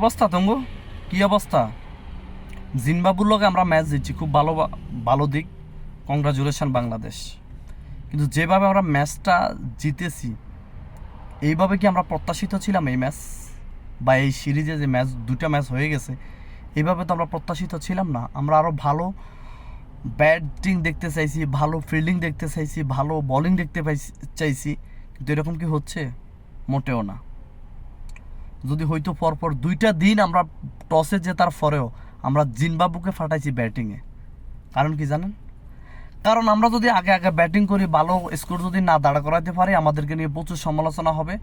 অবস্থা, তঙ্গ? কি অবস্থা? জিম্বাবুর লগে আমরা ম্যাচ জিতছি, খুব ভালো ভালো দিক। কংগ্রাচুলেশন বাংলাদেশ। কিন্তু যেভাবে আমরা ম্যাচটা জিতেছি, এইভাবে কি আমরা প্রত্যাশিত ছিলাম এই ম্যাচ বা এই সিরিজে যে ম্যাচ দুটা ম্যাচ হয়ে গেছে, এইভাবে তো আমরা প্রত্যাশিত ছিলাম না। আমরা আরও ভালো ব্যাটিং দেখতে চাইছি, ভালো ফিল্ডিং দেখতে চাইছি, ভালো বোলিং দেখতে চাইছি। কিন্তু এরকম কি হচ্ছে? মোটেও না। যদি হয়তো পরপর দুইটা দিন আমরা টসে জেতার পরেও আমরা জিম্বাবুকে ফাটাইছি ব্যাটিংয়ে। কারণ কি জানেন? কারণ আমরা যদি আগে আগে ব্যাটিং করি, ভালো স্কোর যদি না দাঁড়া করাতে পারি, আমাদেরকে নিয়ে প্রচুর সমালোচনা হবে।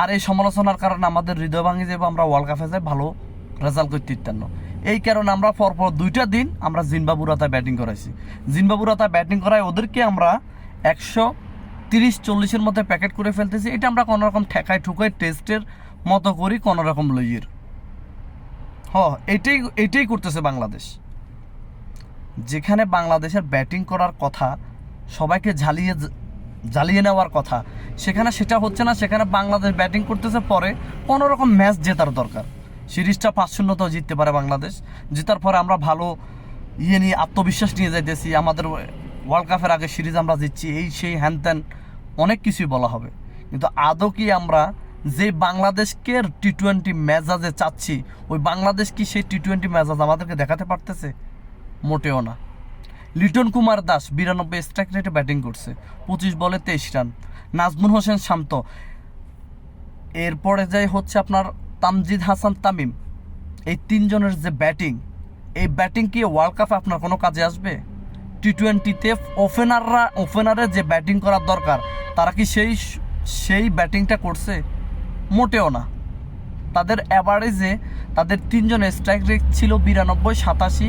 আর এই সমালোচনার কারণে আমাদের হৃদয় ভাঙে যাবে আমরা ওয়ার্ল্ড কাপে যাই, ভালো রেজাল্ট করতে ইত্যান্ন। এই কারণে আমরা পরপর দুইটা দিন আমরা জিম্বাবুরাতায় ব্যাটিং করাইছি। জিম্বাবুরাতায় ব্যাটিং করায় ওদেরকে আমরা একশো তিরিশ চল্লিশের মধ্যে প্যাকেট করে ফেলতেছি। এটা আমরা কোনোরকম ঠেকায় ঠুকাই টেস্টের মতো করি কোনো রকম লইয়ের। হ, এটাই এটাই করতেছে বাংলাদেশ। যেখানে বাংলাদেশের ব্যাটিং করার কথা, সবাইকে ঝালিয়ে জ্বালিয়ে নেওয়ার কথা, সেখানে সেটা হচ্ছে না, সেখানে বাংলাদেশ ব্যাটিং করতেছে পরে কোনো রকম ম্যাচ জেতার দরকার। সিরিজটা পাঁচ শূন্যতেও জিততে পারে বাংলাদেশ। জেতার পরে আমরা ভালো ইয়ে নিয়ে আত্মবিশ্বাস নিয়ে যাইতেছি। আমাদের ওয়ার্ল্ড কাপের আগে সিরিজ আমরা জিতছি, এই সেই হ্যান ত্যান অনেক কিছুই বলা হবে। কিন্তু আদৌ কি আমরা যে বাংলাদেশকে টি টোয়েন্টি মেজাজে চাচ্ছি, ওই বাংলাদেশ কি সেই টি টোয়েন্টি মেজাজ আমাদেরকে দেখাতে পারতেছে? মোটেও না। লিটন কুমার দাস বিরানব্বই স্ট্রাইক রেটে ব্যাটিং করছে, পঁচিশ বলে তেইশ রান নাজমুল হোসেন শান্ত। এরপরে যাই হচ্ছে আপনার তামজিদ হাসান তামিম। এই তিনজনের যে ব্যাটিং এই ব্যাটিং কি ওয়ার্ল্ড কাপে আপনার কোনো কাজে আসবে? টি টোয়েন্টিতে ওপেনাররা ওপেনারের যে ব্যাটিং করার দরকার, তারা কি সেই সেই ব্যাটিংটা করছে? মোটেও না। তাদের অ্যাভারেজে তাদের তিনজনের স্ট্রাইক রেট ছিল বিরানব্বই, সাতাশি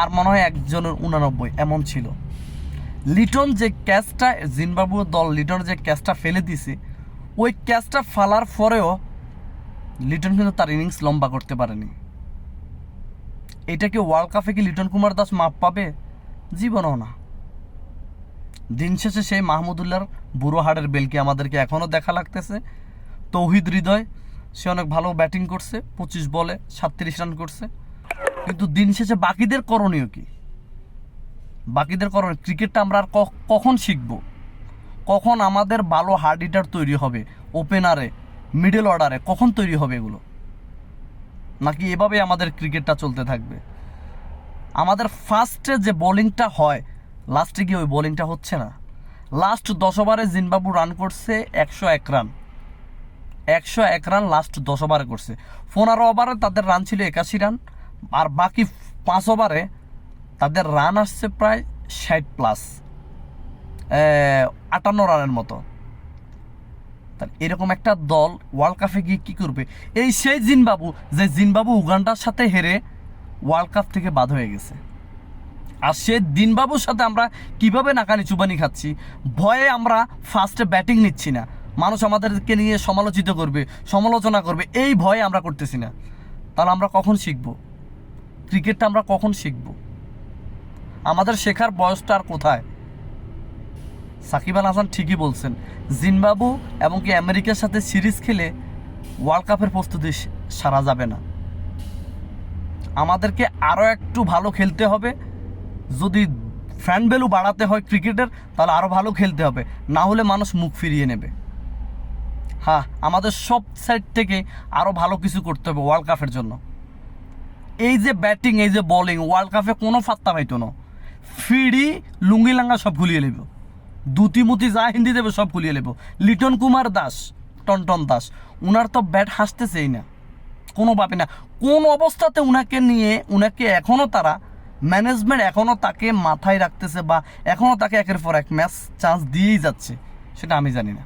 আর মনে হয় একজনের উনানব্বই, এমন ছিল। লিটন যে ক্যাচটা জিম্বাবু দল লিটন যে ক্যাচটা ফেলে দিছে, ওই ক্যাচটা ফালার পরেও লিটন কিন্তু তার ইনিংস লম্বা করতে পারেনি। এটা কি ওয়ার্ল্ড কাপে কি লিটন কুমার দাস মাপ পাবে? জীবনও না। দিন শেষে সেই মাহমুদুল্লাহর বুড়ো হাড়ের বেলকে আমাদেরকে এখনও দেখা লাগতেছে। তৌহিদ হৃদয়, সে অনেক ভালো ব্যাটিং করছে, পঁচিশ বলে সাতত্রিশ রান করছে। কিন্তু দিন শেষে বাকিদের করণীয় কি? বাকিদের করণীয়, ক্রিকেটটা আমরা আর কখন শিখব? কখন আমাদের ভালো হার্ড হিটার তৈরি হবে? ওপেনারে, মিডল অর্ডারে, কখন তৈরি হবে এগুলো? নাকি এভাবে আমাদের ক্রিকেটটা চলতে থাকবে? আমাদের ফার্স্টে যে বোলিংটা হয় লাস্টে গিয়ে ওই বোলিংটা হচ্ছে না। লাস্ট দশ ওভারে জিম্বাবু রান করছে একশো এক রান। একশো এক রান লাস্ট দশ ওভারে করছে। পনেরো ওভারে তাদের রান ছিল একাশি রান, আর বাকি পাঁচ ওভারে তাদের রান আসছে প্রায় ষাট প্লাস আটান্ন রানের মতো। তাহলে এরকম একটা দল ওয়ার্ল্ড কাপে গিয়ে কী করবে? এই সেই জিনবাবু, যে জিনবাবু উগান্ডার সাথে হেরে ওয়ার্ল্ড কাপ থেকে বাদ হয়ে গেছে। আর সে দিনবাবুর সাথে আমরা কীভাবে নাকানি চুবানি খাচ্ছি? ভয়ে আমরা ফার্স্টে ব্যাটিং নিচ্ছি না। মানুষ আমাদেরকে নিয়ে সমালোচিত করবে, সমালোচনা করবে, এই ভয়ে আমরা করতেছি না। তাহলে আমরা কখন শিখব? ক্রিকেটটা আমরা কখন শিখব? আমাদের শেখার বয়সটা আর কোথায়? সাকিব আল হাসান ঠিকই বলছেন, জিম্বাবু এবং কি আমেরিকার সাথে সিরিজ খেলে ওয়ার্ল্ড কাপের প্রস্তুতি সারা যাবে না। আমাদেরকে আরও একটু ভালো খেলতে হবে। যদি ফ্যান ভ্যালু বাড়াতে হয় ক্রিকেটের, তাহলে আরও ভালো খেলতে হবে। না হলে মানুষ মুখ ফিরিয়ে নেবে। হ্যাঁ আমাদের সব সাইড থেকে আরও ভালো কিছু করতে হবে ওয়ার্ল্ড কাপের জন্য। এই যে ব্যাটিং এই যে বোলিং ওয়ার্ল্ড কাপে কোনো ফাত্তা পাইতো না। ফিডি লুঙ্গি লাঙ্গা সব খুলিয়ে নেব দুতিমুতি যা হিন্দি দেবে সব খুলিয়ে নেব লিটন কুমার দাস, টনটন দাস, উনার তো ব্যাট হাসতেছেই না। কোনোভাবে না। কোন অবস্থাতে উনাকে নিয়ে, উনাকে এখনও তারা ম্যানেজমেন্ট এখনও তাকে মাথায় রাখতেছে বা এখনও তাকে একের পর এক ম্যাচ চান্স দিয়েই যাচ্ছে, সেটা আমি জানি না।